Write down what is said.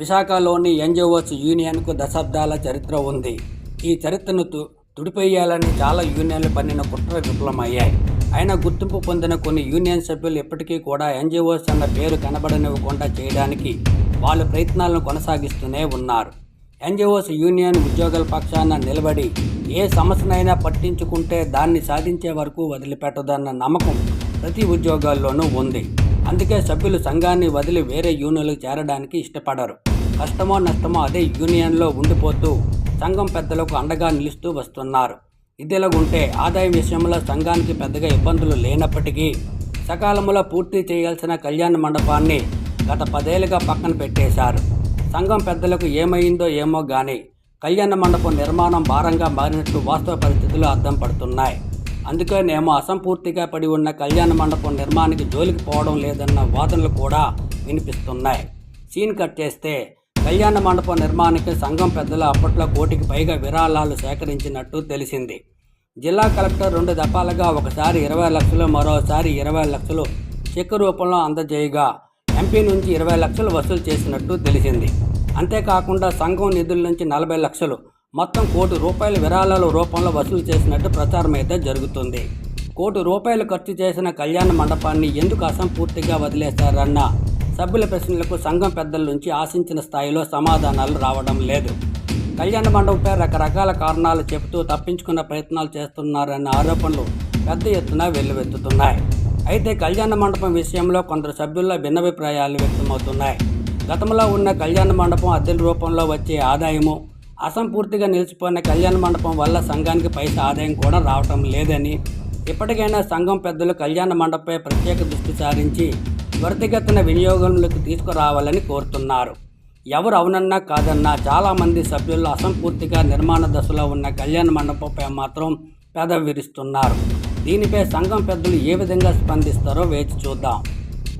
విశాఖలోని ఎన్జిఓస్ యూనియన్కు దశాబ్దాల చరిత్ర ఉంది. ఈ చరిత్రను తు తుడిపేయాలని చాలా యూనియన్లు పన్నిన కుట్ర విఫలమయ్యాయి. అయినా గుర్తింపు పొందిన కొన్ని యూనియన్ సభ్యులు ఇప్పటికీ కూడా ఎన్జిఓస్ అన్న పేరు కనబడనివ్వకుండా చేయడానికి వాళ్ళ ప్రయత్నాలను కొనసాగిస్తూనే ఉన్నారు. ఎన్జిఓస్ యూనియన్ ఉద్యోగుల పక్షాన నిలబడి ఏ సమస్యనైనా పట్టించుకుంటే దాన్ని సాధించే వరకు వదిలిపెట్టదన్న నమ్మకం ప్రతి ఉద్యోగాల్లోనూ ఉంది. అందుకే సభ్యులు సంఘాన్ని వదిలి వేరే యూనియన్లకు చేరడానికి ఇష్టపడరు. కష్టమో నష్టమో అదే యూనియన్లో ఉండిపోతూ సంఘం పెద్దలకు అండగా నిలుస్తూ వస్తున్నారు. ఇదిలాగుంటే ఆదాయం విషయంలో సంఘానికి పెద్దగా ఇబ్బందులు లేనప్పటికీ సకాలంలో పూర్తి చేయాల్సిన కళ్యాణ మండపాన్ని గత పదేళ్ళుగా పక్కన పెట్టేశారు. సంఘం పెద్దలకు ఏమైందో ఏమో కానీ కళ్యాణ మండపం నిర్మాణం భారంగా మారినట్లు వాస్తవ పరిస్థితులు అర్థం పడుతున్నాయి. అందుకనేమో అసంపూర్తిగా పడి ఉన్న కళ్యాణ మండపం నిర్మాణానికి జోలికి పోవడం లేదన్న వాదనలు కూడా వినిపిస్తున్నాయి. సీన్ కట్ చేస్తే కళ్యాణ మండపం నిర్మాణానికి సంఘం పెద్దలు అప్పట్లో కోటికి పైగా విరాళాలు సేకరించినట్టు తెలిసింది. జిల్లా కలెక్టర్ రెండు దఫాలుగా ఒకసారి ఇరవై లక్షలు మరోసారి ఇరవై లక్షలు చెక్కు రూపంలో అందజేయగా ఎంపీ నుంచి ఇరవై లక్షలు వసూలు చేసినట్టు తెలిసింది. అంతేకాకుండా సంఘం నిధుల నుంచి నలభై లక్షలు మొత్తం కోటి రూపాయల విరాళాల రూపంలో వసూలు చేసినట్టు ప్రచారం అయితే జరుగుతుంది. కోటి రూపాయలు ఖర్చు చేసిన కళ్యాణ మండపాన్ని ఎందుకు అసంపూర్తిగా వదిలేశారన్న సభ్యుల ప్రశ్నలకు సంఘం పెద్దల నుంచి ఆశించిన స్థాయిలో సమాధానాలు రావడం లేదు. కళ్యాణ మండపంపై రకరకాల కారణాలు చెబుతూ తప్పించుకున్న ప్రయత్నాలు చేస్తున్నారన్న ఆరోపణలు పెద్ద ఎత్తున వెల్లువెత్తుతున్నాయి. అయితే కళ్యాణ మండపం విషయంలో కొందరు సభ్యుల్లో భిన్నాభిప్రాయాలు వ్యక్తమవుతున్నాయి. గతంలో ఉన్న కళ్యాణ మండపం అద్దెల రూపంలో వచ్చే ఆదాయము అసంపూర్తిగా నిలిచిపోయిన కళ్యాణ మండపం వల్ల సంఘానికి పైసా ఆదాయం కూడా రావటం లేదని ఇప్పటికైనా సంఘం పెద్దలు కళ్యాణ మండపంపై ప్రత్యేక దృష్టి సారించి త్వరితగతిన వినియోగంలోకి తీసుకురావాలని కోరుతున్నారు. ఎవరు అవునన్నా కాదన్నా చాలామంది సభ్యులు అసంపూర్తిగా నిర్మాణ దశలో ఉన్న కళ్యాణ మండపంపై మాత్రం పెదవి విరుస్తున్నారు దీనిపై సంఘం పెద్దలు ఏ విధంగా స్పందిస్తారో వేచి చూద్దాం.